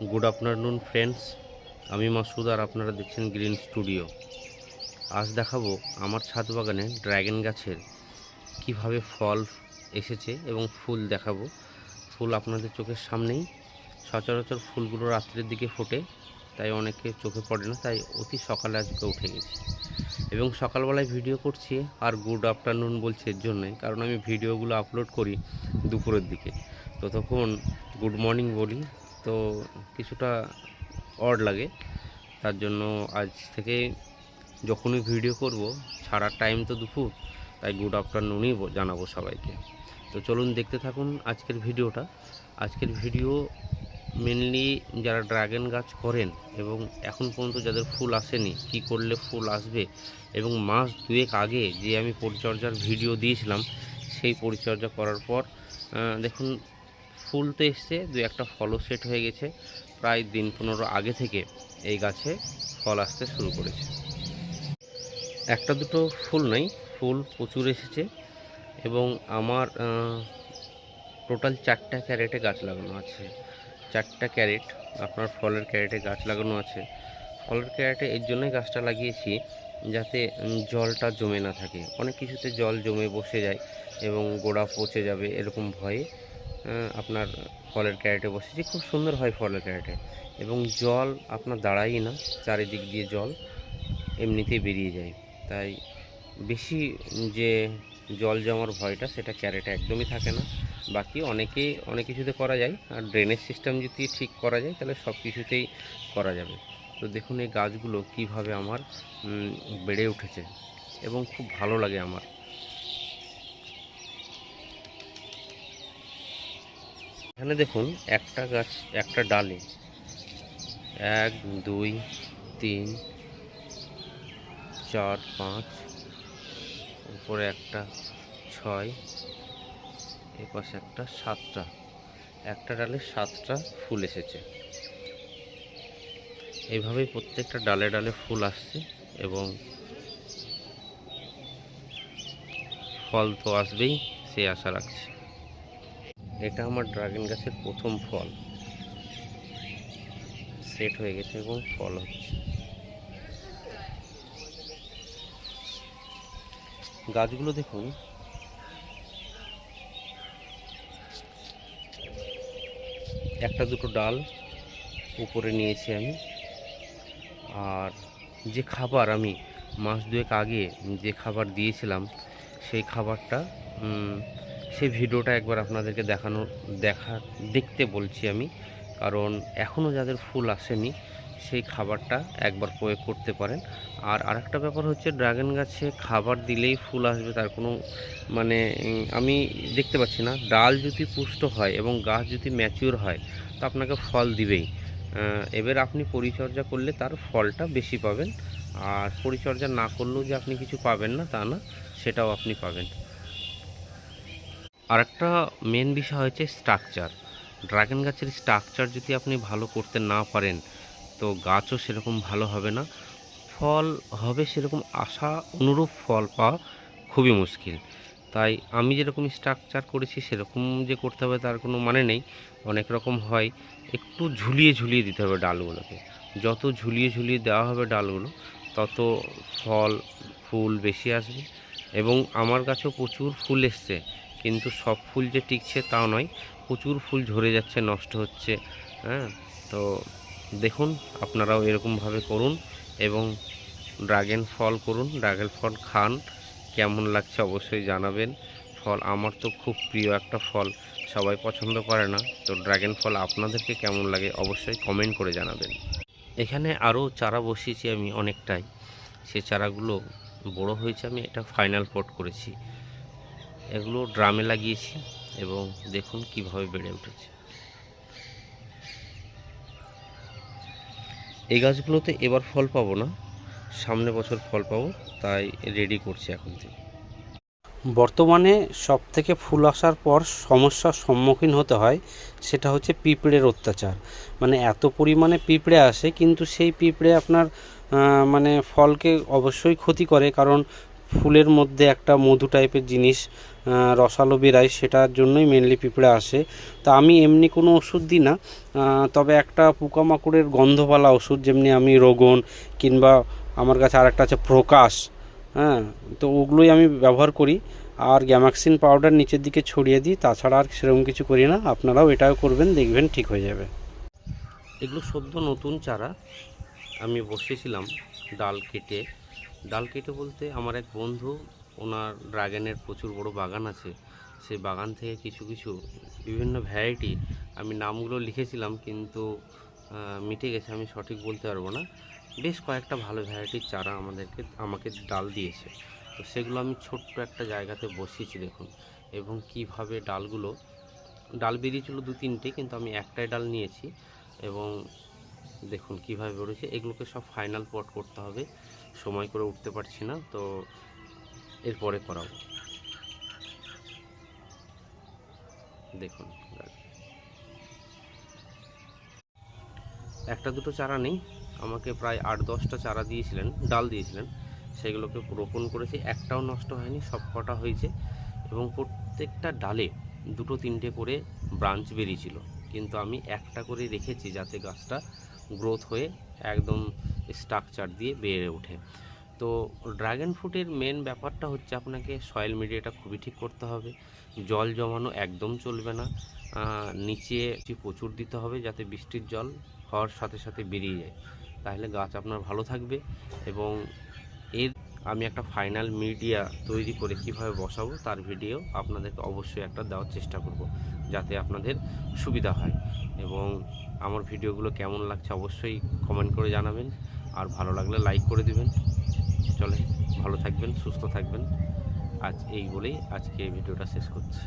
Good afternoon friends আমি মাসুদ আর আপনারা দেখছেন গ্রিন স্টুডিও আজ দেখাবো আমার ছাদ বাগানে ড্র্যাগন গাছের কীভাবে ফল এসেছে এবং ফুল দেখাবো। ফুল আপনাদের চোখের সামনেই। সচরাচর ফুলগুলো রাত্রের দিকে ফোটে, তাই অনেকে চোখে পড়ে না, তাই অতি সকালে আজকে উঠে গেছি। এবং সকালবেলায় ভিডিও করছি আর গুড আফটারনুন বলছি এর জন্যই, কারণ আমি ভিডিওগুলো আপলোড করি দুপুরের দিকে। তো তখন গুড মর্নিং বলি, তো কিছুটা অড লাগে। তার জন্য আজ থেকে যখনই ভিডিও করব, ছাড়ার টাইম তো দুপুর, তাই গুড আফটারনুনই জানাব সবাইকে। তো চলুন দেখতে থাকুন আজকের ভিডিওটা আজকের ভিডিও মেনলি যারা ড্রাগন গাছ করেন এবং এখন পর্যন্ত যাদের ফুল আসেনি, কি করলে ফুল আসবে এবং মাস দুয়েক আগে যে আমি পরিচর্যার ভিডিও দিয়েছিলাম, সেই পরিচর্যা করার পর দেখুন, ফুল তো এসছে দু একটা ফলও সেট হয়ে গেছে, প্রায় দিন পনেরো আগে থেকে এই গাছে ফল আসতে শুরু করেছে। একটা দুটো ফুল নেই, ফুল প্রচুর এসেছে এবং আমার টোটাল চারটা ক্যারেটে গাছ লাগানো আছে। চারটা ক্যারেট, আপনার ফলের ক্যারেটে গাছ লাগানো আছে। ফলের ক্যারেটে এর জন্যই গাছটা লাগিয়েছি যাতে জলটা জমে না থাকে। অনেক কিছুতে জল জমে বসে যায় এবং গোড়া পচে যাবে এরকম ভয়ে আপনার ফলের ক্যারেটে বসেছি খুব সুন্দর হয় ফলের ক্যারেটে। এবং জল আপনার দাঁড়াই না, চারিদিক দিয়ে জল এমনিতেই বেরিয়ে যায়। তাই বেশি যে জল জমার ভয়টা সেটা ক্যারেটে একদমই থাকে না। বাকি অনেকে, অনেক কিছুতে করা যায়। আর ড্রেনেজ সিস্টেম যদি ঠিক করা যায়, তাহলে সব কিছুতেই করা যাবে। তো দেখুন এই গাছগুলো কীভাবে আমার বেড়ে উঠেছে এবং খুব ভালো লাগে আমার। এখানে দেখুন একটা গাছ, একটা ডালে এক, দুই, তিন, চার, পাঁচ, উপরে একটা, ছয় এ পাশে একটা সাতটা, একটা ডালে সাতটা ফুল এসেছে। এইভাবেই প্রত্যেকটা ডালে ডালে ফুল আসছে এবং ফল তো আসবেই সেই আশা রাখছি। এটা আমার ড্রাগন গাছের প্রথম ফল। সেট হয়ে গেছে এবং ফল হচ্ছে। গাছগুলো দেখুন একটা দুটো ডাল উপরে নিয়েছি আমি। আর যে খাবার আমি মাস দুয়েক আগে যে খাবার দিয়েছিলাম, সেই খাবারটা সেই ভিডিওটা একবার আপনাদেরকে দেখানো, দেখা, দেখতে বলছি আমি। কারণ এখনও যাদের ফুল আসেনি সেই খাবারটা একবার প্রয়োগ করতে পারেন। আর আরেকটা ব্যাপার হচ্ছে ড্রাগন গাছে খাবার দিলেই ফুল আসবে, তার কোনো মানে আমি দেখতে পাচ্ছি না। ডাল যদি পুষ্ট হয় এবং গাছ যদি ম্যাচিওর হয়, তো আপনাকে ফল দিবেই। এবার আপনি পরিচর্যা করলে তার ফলটা বেশি পাবেন। আর পরিচর্যা না করলেও যে আপনি কিছু পাবেন না, তা না, সেটাও আপনি পাবেন। আরেকটা মেন বিষয় হচ্ছে স্ট্রাকচার ড্রাগন গাছের স্ট্রাকচার যদি আপনি ভালো করতে না পারেন তো গাছও সেরকম ভালো হবে না। ফল হবে সেরকম আশা অনুরূপ ফল পাওয়া খুবই মুশকিল। তাই আমি যেরকম স্ট্রাকচার করেছি, সেরকম যে করতে হবে তার কোনো মানে নেই। অনেক রকম হয়, একটু ঝুলিয়ে ঝুলিয়ে দিতে হবে ডালগুলোকে। যত ঝুলিয়ে ঝুলিয়ে দেওয়া হবে ডালগুলো, তত ফল, ফুল বেশি আসবে। এবং আমার গাছেও প্রচুর ফুল এসছে, কিন্তু সব ফুল যে টিকছে তাও নয়, প্রচুর ফুল ঝরে যাচ্ছে, নষ্ট হচ্ছে হ্যাঁ? তো দেখুন, আপনারাও এরকমভাবে করুন এবং ড্রাগন ফল করুন, ড্রাগন ফল খান, কেমন লাগছে অবশ্যই জানাবেন। ফল আমার তো খুব প্রিয় একটা ফল, সবাই পছন্দ করে না, তো ড্রাগন ফল আপনাদেরকে কেমন লাগে অবশ্যই কমেন্ট করে জানাবেন। এখানে আরও চারা বসিয়েছি আমি অনেকটাই, সে চারাগুলো বড় হয়েছে, আমি এটা ফাইনাল পট করেছি। এগুলো ড্রামে লাগিয়েছি এবং দেখুন কীভাবে বেড়ে উঠেছে। এই গাছগুলোতে এবার ফল পাবো না। সামনে বছর ফল পাবো, তাই রেডি করছি এখন থেকে। বর্তমানে সব থেকে ফুল আসার পর সমস্যার সম্মুখীন হতে হয় সেটা হচ্ছে পিঁপড়ের অত্যাচার। মানে এত পরিমাণে পিঁপড়ে আসে, কিন্তু সেই পিঁপড়ে আপনার মানে ফলকে অবশ্যই ক্ষতি করে, কারণ ফুলের মধ্যে একটা মধু টাইপের জিনিস রসালো বেরায় সেটার জন্যই মেনলি পিঁপড়ে আসে। তা আমি এমনি কোনো ওষুধ দিই না তবে একটা পোকামাকড়ের গন্ধওয়ালা ওষুধ, যেমনি আমি রোগন কিংবা আমার কাছে আরেকটা আছে প্রকাশ হ্যাঁ তো ওগুলোই আমি ব্যবহার করি। আর গ্যামাক্সিন পাউডার নিচের দিকে ছড়িয়ে দিই, তাছাড়া আর সেরকম কিছু করি না, আপনারাও এটাও করবেন, দেখবেন ঠিক হয়ে যাবে। এগুলো সদ্য নতুন চারা, আমি বসেছিলাম ডাল কেটে। ডাল কেটে বলতে আমার এক বন্ধু, ওনার ড্রাগনের প্রচুর বড় বাগান আছে। সেই বাগান থেকে কিছু কিছু বিভিন্ন ভ্যারাইটি আমি নামগুলো লিখেছিলাম কিন্তু মিটে গেছে, আমি সঠিক বলতে পারব না। বেশ কয়েকটা ভালো ভ্যারাইটির চারা আমাদেরকে, আমাকে ডাল দিয়েছে। তো সেগুলো আমি ছোট্ট একটা জায়গাতে বসিয়েছি দেখুন, এবং কীভাবে ডালগুলো, ডাল বেরিয়েছিল দু তিনটে কিন্তু আমি একটাই ডাল নিয়েছি। এবং দেখুন, কীভাবে বেরোচ্ছে, এগুলোকে সব ফাইনাল পট করতে হবে। সময় করে উঠতে পারছি না, তো এরপরে করাবো। দেখুন, একটা দুটো চারা নেই, আমাকে প্রায় আট দশটা চারা দিয়েছিলেন, ডাল দিয়েছিলেন, সেগুলোকে রোপণ করেছি, একটাও নষ্ট হয়নি, সব কটা হয়েছে এবং প্রত্যেকটা ডালে দুটো তিনটে করে ব্রাঞ্চ বেরিয়েছিল। কিন্তু আমি একটা করে রেখেছি যাতে গাছটা গ্রোথ হয়ে একদম স্ট্রাকচার দিয়ে বেড়ে ওঠে। তো ড্রাগন ফ্রুটের মেন ব্যাপারটা হচ্ছে আপনাকে সয়েল মিডিয়াটা খুবই ঠিক করতে হবে। জল জমানো একদম চলবে না। নিচে প্রচুর দিতে হবে যাতে বৃষ্টির জল হওয়ার সাথে সাথে বেরিয়ে যায়। তাহলে গাছ আপনার ভালো থাকবে এবং আমি একটা ফাইনাল মিডিয়া তৈরি করে কীভাবে বসাবো তার ভিডিও আপনাদেরকে অবশ্যই একটা দেওয়ার চেষ্টা করব, যাতে আপনাদের সুবিধা হয়। এবং আমার ভিডিওগুলো কেমন লাগছে অবশ্যই কমেন্ট করে জানাবেন, আর ভালো লাগলে লাইক করে দিবেন। চলে ভালো থাকবেন, সুস্থ থাকবেন। আজ এই বলেই আজকে ভিডিওটা শেষ করছি।